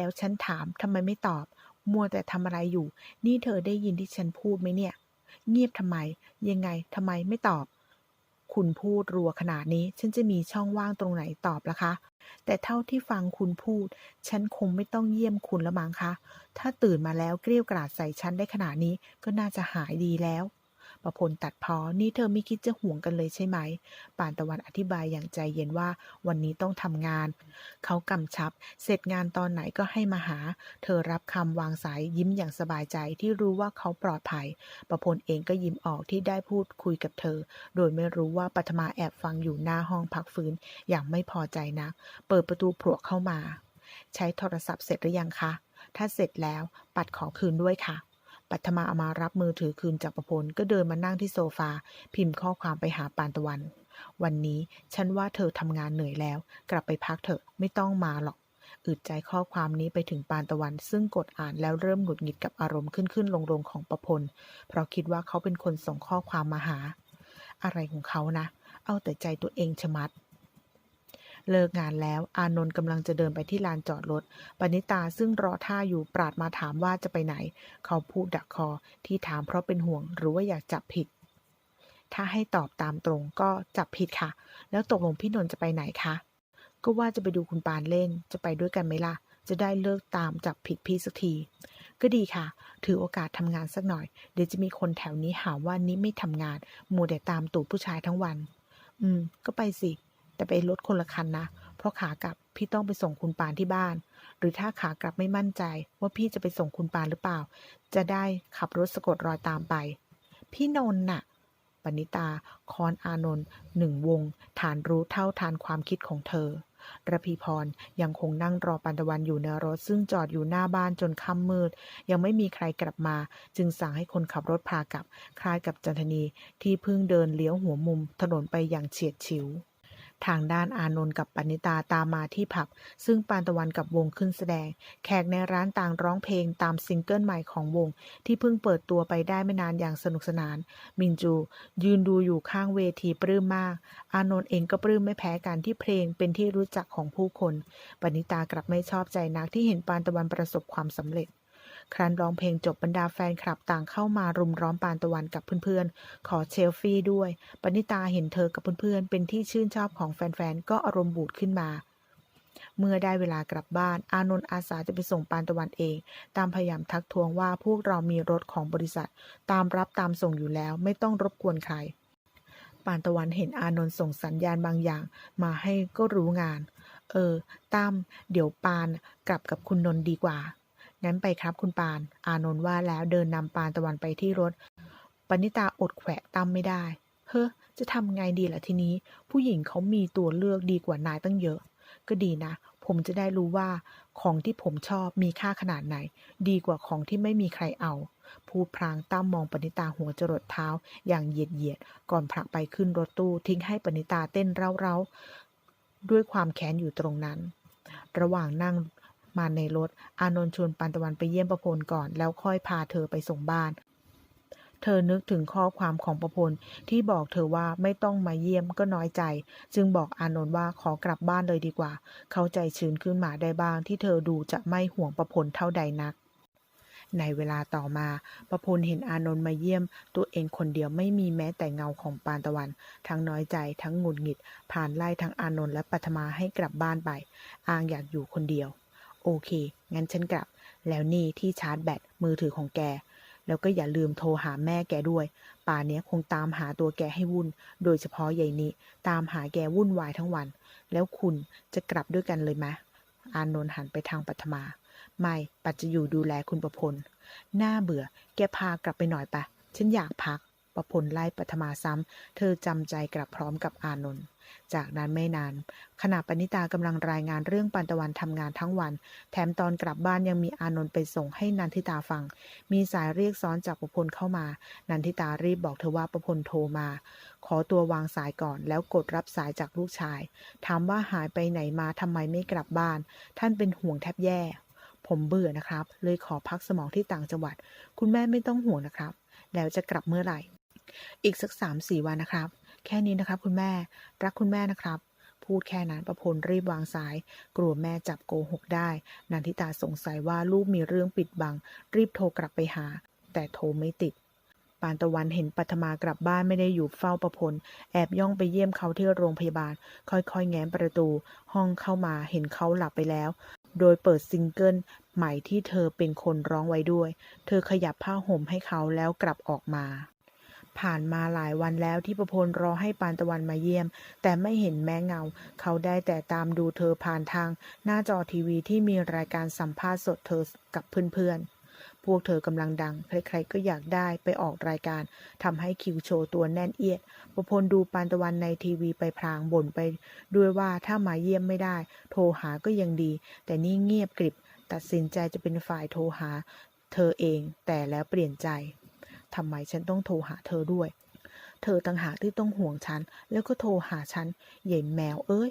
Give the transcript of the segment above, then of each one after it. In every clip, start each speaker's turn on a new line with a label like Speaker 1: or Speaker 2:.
Speaker 1: แล้วฉันถามทำไมไม่ตอบ มัวแต่ทำอะไรอยู่ นี่เธอได้ยินที่ฉันพูดไหมเนี่ย เงียบทำไม ยังไงทำไมไม่ตอบ คุณพูดรัวขนาดนี้ ฉันจะมีช่องว่างตรงไหนตอบล่ะคะ แต่เท่าที่ฟังคุณพูด ฉันคงไม่ต้องเยี่ยมคุณละมั้งคะ ถ้าตื่นมาแล้วเกลี้ยวกราดใส่ฉันได้ขนาดนี้ก็น่าจะหายดีแล้ว ประพลตัดพ้อนี่เธอไม่คิดจะห่วงกันเลยใช่ไหม ป่านตะวันอธิบายอย่างใจเย็นว่าวันนี้ต้องทำงาน เขากำชับ เสร็จงานตอนไหนก็ให้มาหา เธอรับคำวางสายยิ้มอย่างสบายใจที่รู้ว่าเขาปลอดภัย ประพลเองก็ยิ้มออกที่ได้พูดคุยกับเธอ โดยไม่รู้ว่าปัทมาแอบฟังอยู่หน้าห้องพักฟื้นอย่างไม่พอใจนัก เปิดประตูพรวกเข้ามา ใช้โทรศัพท์เสร็จหรือยังคะ ถ้าเสร็จแล้วปัดขอคืนด้วยค่ะ ปัทมาเอามารับมือถือคืนจากประพลก็เดินมานั่งที่โซฟา พิมพ์ข้อความไปหาปานตะวัน วันนี้ฉันว่าเธอทำงานเหนื่อยแล้ว กลับไปพักเถอะไม่ต้องมาหรอกอึดใจข้อความนี้ไปถึงปานตะวัน ซึ่งกดอ่านแล้วเริ่มหงุดหงิดกับอารมณ์ขึ้นขึ้นลงลงของประพล เพราะคิดว่าเขาเป็นคนส่งข้อความมาหา อะไรของเขานะ เอาแต่ใจตัวเองชะมัด เลิกงานแล้วอานนท์กำลังจะเดินไปที่ลานจอดรถปณิตาซึ่งรอท่าอยู่ปราดมาถามว่าจะไปไหน เขาพูดดักคอที่ถามเพราะเป็นห่วงหรือว่าอยากจับผิด ถ้าให้ตอบตามตรงก็จับผิดค่ะ แล้วตกลงพี่นนท์จะไปไหนคะก็ว่าจะไปดูคุณปานเล่นจะไปด้วยกันไหมล่ะ จะได้เลิกตามจับผิดพี่สักที ก็ดีค่ะ ถือโอกาสทำงานสักหน่อย เดี๋ยวจะมีคนแถวนี้หาว่านี้ไม่ทำงาน มัวแต่ตามตูดผู้ชายทั้งวัน อืม ก็ไปสิ แต่ไปรถคนละคันนะ เพราะขากลับพี่ต้องไปส่งคุณปานที่บ้าน หรือถ้าขากลับไม่มั่นใจ ว่าพี่จะไปส่งคุณปานหรือเปล่า จะได้ขับรถสะกดรอยตามไป พี่นนท์น่ะปณิตา คอนอานนท์หนึ่งวง ฐานรู้เท่าทานความคิดของเธอระพีพรยังคงนั่งรอปันตะวันอยู่ในรถ ซึ่งจอดอยู่หน้าบ้านจนค่ำมืด ยังไม่มีใครกลับมา จึงสั่งให้คนขับรถพากลับ คล้ายกับจันทนีที่เพิ่งเดินเลี้ยวหัวมุมถนนไปอย่างเฉียดฉิว ทางด้านอานนท์กับปณิตาตามมาที่ผับ ซึ่งปานตะวันกับวงขึ้นแสดง แขกในร้านต่างร้องเพลงตามซิงเกิลใหม่ของวง ที่เพิ่งเปิดตัวไปได้ไม่นานอย่างสนุกสนาน มินจู ยืนดูอยู่ข้างเวทีปลื้มมาก อานนท์เองก็ปลื้มไม่แพ้กันที่เพลงเป็นที่รู้จักของผู้คน ปณิตากลับไม่ชอบใจนักที่เห็นปานตะวันประสบความสำเร็จ ครั้นร้องเพลงจบบรรดาแฟนคลับต่างเข้ามารุมล้อมปานตะวันกับเพื่อนๆ ขอเชลฟี่ด้วย ปณิตาเห็นเธอกับเพื่อนๆ เป็นที่ชื่นชอบของแฟนๆ ก็อารมณ์บูดขึ้นมา เมื่อได้เวลากลับบ้าน อานนท์อาสาจะไปส่งปานตะวันเอง ตามพยายามทักทวงว่าพวกเรามีรถของบริษัท ตามรับตามส่งอยู่แล้วไม่ต้องรบกวนใคร ปานตะวันเห็นอานนท์ส่งสัญญาณบางอย่าง มาให้ก็รู้งาน เออตั้มเดี๋ยวปานกลับกับคุณนนท์ดีกว่า งั้นไปครับคุณปาน อานนท์ว่าแล้วเดินนำปานตะวันไปที่รถ ปณิตาอดแขวะตั้มไม่ได้ เฮ้อ จะทำไงดีล่ะทีนี้ ผู้หญิงเขามีตัวเลือกดีกว่านายตั้งเยอะ ก็ดีนะ ผมจะได้รู้ว่า ของที่ผมชอบมีค่าขนาดไหน ดีกว่าของที่ไม่มีใครเอาพูดพลางตั้มมองปณิตาหัวจรดเท้า อย่างเหยียดเหยียดๆก่อนผลักไปขึ้นรถตู้ทิ้งให้ปณิตาเต้นเร้าๆด้วยความแค้นอยู่ตรงนั้น ระหว่างนั่ง มาในรถ อานนท์ชวนปันตะวันไปเยี่ยมประพลก่อน แล้วค่อยพาเธอไปส่งบ้าน เธอนึกถึงข้อความของประพลที่บอกเธอว่าไม่ต้องมาเยี่ยมก็น้อยใจ จึงบอกอานนท์ว่าขอกลับบ้านเลยดีกว่า เข้าใจชื้นขึ้นมาได้บ้าง ที่เธอดูจะไม่ห่วงประพลเท่าใดนักในเวลาต่อมา ประพลเห็นอานนท์มาเยี่ยม ตัวเองคนเดียวไม่มีแม้แต่เงาของปานตะวัน ทั้งน้อยใจทั้งหงุดหงิด ผ่านไล่ทั้งอานนท์และปัทมาให้กลับบ้านไป อางอยากอยู่คนเดียว โอเค งั้นฉันกลับ แล้วนี่ที่ชาร์จแบตมือถือของแก แล้วก็อย่าลืมโทรหาแม่แกด้วย ป่าเนี้ยคงตามหาตัวแกให้วุ่น โดยเฉพาะใหญ่นี้ ตามหาแกวุ่นวายทั้งวัน แล้วคุณจะกลับด้วยกันเลยไหมอานนท์หันไปทางปัทมา ไม่ปัดจะอยู่ดูแลคุณประพล น่าเบื่อ แกพากลับไปหน่อยปะ ฉันอยากพัก ประพลไล่ปัทมาซ้ำ เธอจำใจกลับพร้อมกับอานนท์ จากนั้นไม่นาน ขณะปณิตากำลังรายงานเรื่องปันตะวันทำงานทั้งวัน แถมตอนกลับบ้านยังมีอานนท์ไปส่งให้นันทิตาฟัง มีสายเรียกซ้อนจากประพลเข้ามา นันทิตารีบบอกเธอว่าประพลโทรมา ขอตัววางสายก่อนแล้วกดรับสายจากลูกชาย ถามว่าหายไปไหนมาทำไมไม่กลับบ้าน ท่านเป็นห่วงแทบแย่ผมเบื่อนะครับ เลยขอพักสมองที่ต่างจังหวัด คุณแม่ไม่ต้องห่วงนะครับ แล้วจะกลับเมื่อไหร่ อีกสักสามสี่วันนะครับ แค่นี้นะครับคุณแม่ รักคุณแม่นะครับ พูดแค่นั้นประพลรีบวางสาย กลัวแม่จับโกหกได้ นันทิตาสงสัยว่าลูกมีเรื่องปิดบัง รีบโทรกลับไปหา แต่โทรไม่ติดปานตะวันเห็นปัทมากลับบ้านไม่ได้อยู่เฝ้าประพล แอบย่องไปเยี่ยมเขาที่โรงพยาบาล ค่อยๆ แง้มประตู ห้องเข้ามาเห็นเขาหลับไปแล้ว โดยเปิดซิงเกิลใหม่ที่เธอเป็นคนร้องไว้ด้วย เธอขยับผ้าห่มให้เขาแล้วกลับออกมา ผ่านมาหลายวันแล้วที่ประพลรอให้ปานตะวันมาเยี่ยม แต่ไม่เห็นแม้เงา เขาได้แต่ตามดูเธอผ่านทาง หน้าจอทีวีที่มีรายการสัมภาษณ์สดเธอกับเพื่อนๆ พวกเธอกำลังดัง ใครๆก็อยากได้ไปออกรายการทำให้คิวโชว์ตัวแน่นเอียด ประพลดูปานตะวันในทีวีไปพลางบ่นไป ด้วยว่าถ้ามาเยี่ยมไม่ได้ โทรหาก็ยังดี แต่นี่เงียบกริบ ตัดสินใจจะเป็นฝ่ายโทรหา เธอเอง แต่แล้วเปลี่ยนใจ ทำไมฉันต้องโทรหาเธอด้วย เธอต่างหากที่ต้องห่วงฉัน แล้วก็โทรหาฉันใหญ่แมวเอ้ย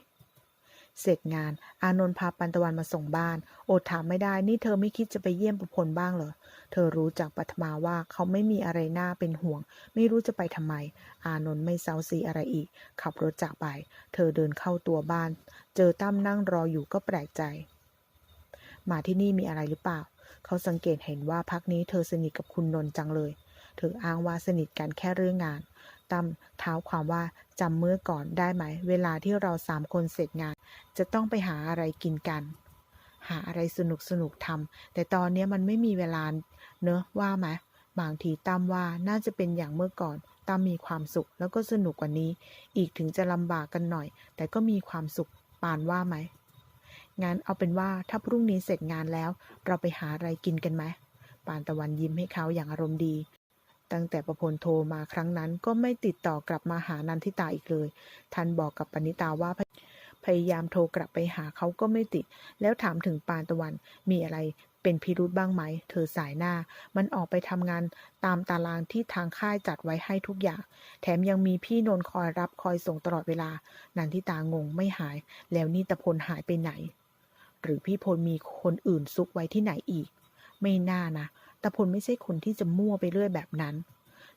Speaker 1: เสร็จงานอานนท์พาปันตะวันมาส่งบ้าน โอดถามไม่ได้ นี่เธอไม่คิดจะไปเยี่ยมประพลบ้างเหรอ เธอรู้จากปัทมาว่าเขาไม่มีอะไรน่าเป็นห่วง ไม่รู้จะไปทำไม อานนท์ไม่เซาซีอะไรอีก ขับรถจากไป เธอเดินเข้าตัวบ้าน เจอตั้มนั่งรออยู่ก็แปลกใจ มาที่นี่มีอะไรหรือเปล่าเขาสังเกตเห็นว่าพักนี้เธอสนิทกับคุณนนท์จังเลย เธออ้างว่าสนิทกันแค่เรื่องงานตั้มเท้าความว่าจำเมื่อก่อนได้ไหม เวลาที่เราสามคนเสร็จงาน จะต้องไปหาอะไรกินกัน หาอะไรสนุกสนุกทำแต่ตอนนี้มันไม่มีเวลาเนอะว่าไหมบางทีตั้มว่าน่าจะเป็นอย่างเมื่อก่อนตั้มมีความสุขแล้วก็สนุกกว่านี้ อีกถึงจะลำบากกันหน่อย แต่ก็มีความสุขปานว่าไหมงั้นเอาเป็นว่าถ้าพรุ่งนี้เสร็จงานแล้ว เราไปหาอะไรกินกันไหมปานตะวันยิ้มให้เขาอย่างอารมณ์ดี ตั้งแต่ประพลโทรมาครั้งนั้นก็ไม่ติดต่อกลับมาหานันทิตาอีกเลย ท่านบอกกับปณิตาว่าพยายามโทรกลับไปหาเขาก็ไม่ติด แล้วถามถึงปานตะวันมีอะไรเป็นพิรุธบ้างไหม เธอสายหน้า มันออกไปทำงานตามตารางที่ทางค่ายจัดไว้ให้ทุกอย่าง แถมยังมีพี่นนท์คอยรับคอยส่งตลอดเวลา นันทิตางงไม่หาย แล้วนี่ตะพลหายไปไหน หรือพี่พลมีคนอื่นซุกไว้ที่ไหนอีก ไม่น่านะ แตะพลไม่ใช่คนที่จะมั่วไปเรื่อยแบบนั้น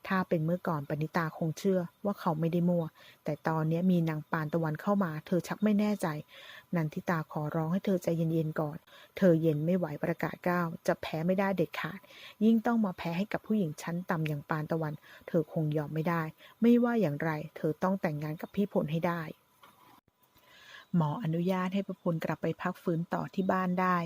Speaker 1: ถ้าเป็นเมื่อก่อนปณิตาคงเชื่อว่าเขาไม่ได้มั่ว แต่ตอนนี้มีนางปานตะวันเข้ามา เธอชักไม่แน่ใจ นันทิตาขอร้องให้เธอใจเย็นๆก่อน เธอเย็นไม่ไหวประกาศก้าวจะแพ้ไม่ได้เด็ดขาด ยิ่งต้องมาแพ้ให้กับผู้หญิงชั้นต่ำอย่างปานตะวัน เธอคงยอมไม่ได้ ไม่ว่าอย่างไร เธอต้องแต่งงานกับพี่พลให้ได้หมออนุญาตให้ประพลกลับไปพักฟื้นต่อที่บ้านได้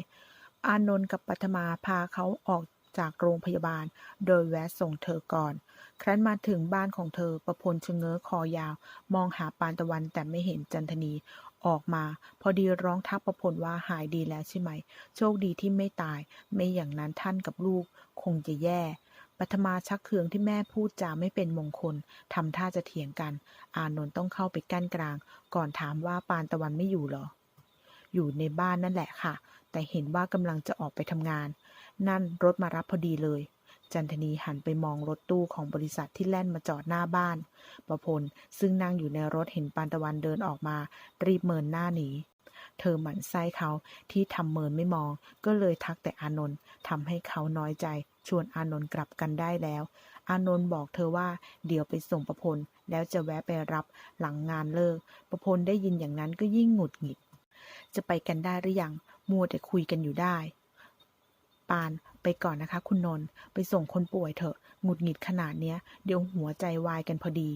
Speaker 1: อานนท์กับปัทมาพาเขาออก จากโรงพยาบาล โดยแวะส่งเธอก่อน ครั้นมาถึงบ้านของเธอประพลชะเง้อคอยาว มองหาปานตะวันแต่ไม่เห็นจันทนีออกมา พอดีร้องทักประพลว่าหายดีแล้วใช่ไหม โชคดีที่ไม่ตาย ไม่อย่างนั้นท่านกับลูกคงจะแย่ปัทมาชักเคืองที่แม่พูดจาไม่เป็นมงคลทำท่าจะเถียงกัน อานนท์ต้องเข้าไปกั้นกลาง ก่อนถามว่าปานตะวันไม่อยู่หรอ อยู่ในบ้านนั่นแหละค่ะ แต่เห็นว่ากำลังจะออกไปทำงาน นั่นรถมารับพอดีเลย จันทนีหันไปมองรถตู้ของบริษัทที่แล่นมาจอดหน้าบ้าน ประพลซึ่งนั่งอยู่ในรถเห็นปานตะวันเดินออกมา รีบเมินหน้าหนี เธอหมั่นไส้เขาที่ทำเมินไม่มอง ก็เลยทักแต่อานนท์ทำให้เขาน้อยใจ ชวนอานนท์กลับกันได้แล้ว อานนท์บอกเธอว่า เดี๋ยวไปส่งประพลแล้วจะแวะไปรับหลังงานเลิก ประพลได้ยินอย่างนั้นก็ยิ่งหงุดหงิด จะไปกันได้หรือยัง มัวแต่คุยกันอยู่ได้ ปานไปก่อนนะคะคุณนนท์ไปส่งคนป่วยเถอะหงุดหงิดขนาดเนี้ย เดี๋ยวหัวใจวายกันพอดี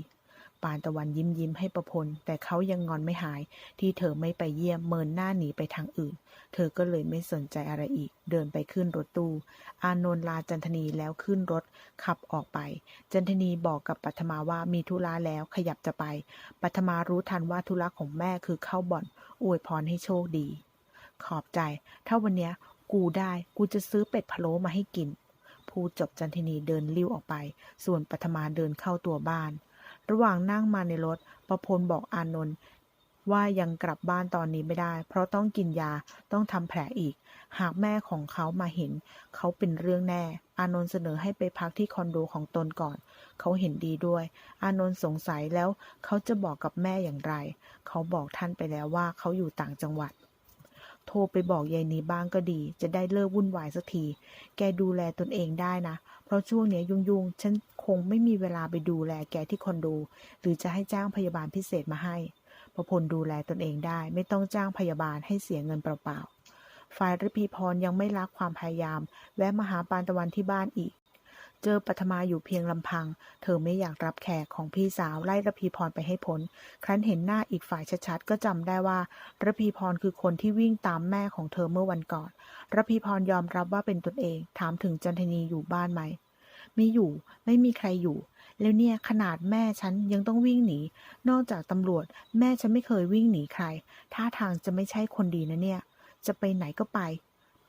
Speaker 1: ปานตะวันยิ้มยิ้มให้ประพลแต่เขายังงอนไม่หาย ที่เธอไม่ไปเยี่ยมเมินหน้าหนีไปทางอื่น เธอก็เลยไม่สนใจอะไรอีก เดินไปขึ้นรถตู้ อานนท์ลาจันทนีแล้วขึ้นรถขับออกไป จันทนีบอกกับปัทมาว่ามีธุระแล้วขยับจะไป ปัทมารู้ทันว่าธุระของแม่คือเข้าบ่อน อวยพรให้โชคดี ขอบใจ ถ้าวันเนี้ย กูได้กูจะซื้อเป็ดพะโล้มาให้กิน พูดจบจันทินีเดินลิ้วออกไป ส่วนปัทมาเดินเข้าตัวบ้าน ระหว่างนั่งมาในรถประพลบอกอานนท์ว่ายังกลับบ้านตอนนี้ไม่ได้ เพราะต้องกินยาต้องทำแผลอีก หากแม่ของเขามาเห็น เขาเป็นเรื่องแน่ อานนท์เสนอให้ไปพักที่คอนโดของตนก่อน เขาเห็นดีด้วย อานนท์สงสัยแล้วเขาจะบอกกับแม่อย่างไร เขาบอกท่านไปแล้วว่าเขาอยู่ต่างจังหวัด โทรไปบอกยายนีบ้างก็ดี จะได้เลิกวุ่นวายสักที แกดูแลตนเองได้นะ เพราะช่วงเนี้ยยุ่งๆ ฉันคงไม่มีเวลาไปดูแลแกที่คอนโด หรือจะให้จ้างพยาบาลพิเศษมาให้ประพลดูแลตนเองได้ ไม่ต้องจ้างพยาบาลให้เสียเงินเปล่าๆ ฝ่ายรพีพรยังไม่รักความพยายาม แวะมาหาปานตะวันที่บ้านอีก เจอปัทมาอยู่เพียงลำพัง เธอไม่อยากรับแขกของพี่สาวไล่ระพีพรไปให้พ้น ครั้นเห็นหน้าอีกฝ่ายชัดๆ ก็จำได้ว่าระพีพรคือคนที่วิ่งตามแม่ของเธอเมื่อวันก่อนระพีพรยอมรับว่าเป็นตนเอง ถามถึงจันทนีอยู่บ้านไหม ไม่อยู่ ไม่มีใครอยู่ แล้วเนี่ยขนาดแม่ฉันยังต้องวิ่งหนี นอกจากตำรวจ แม่ฉันไม่เคยวิ่งหนีใคร ท่าทางจะไม่ใช่คนดีนะเนี่ย จะไปไหนก็ไป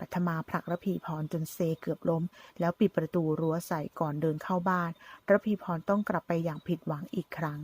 Speaker 1: ปัทมาผลักระพีพรจนเซเกือบล้ม แล้วปิดประตูรั้วใส่ก่อนเดินเข้าบ้านระพีพรต้องกลับไปอย่างผิดหวังอีกครั้ง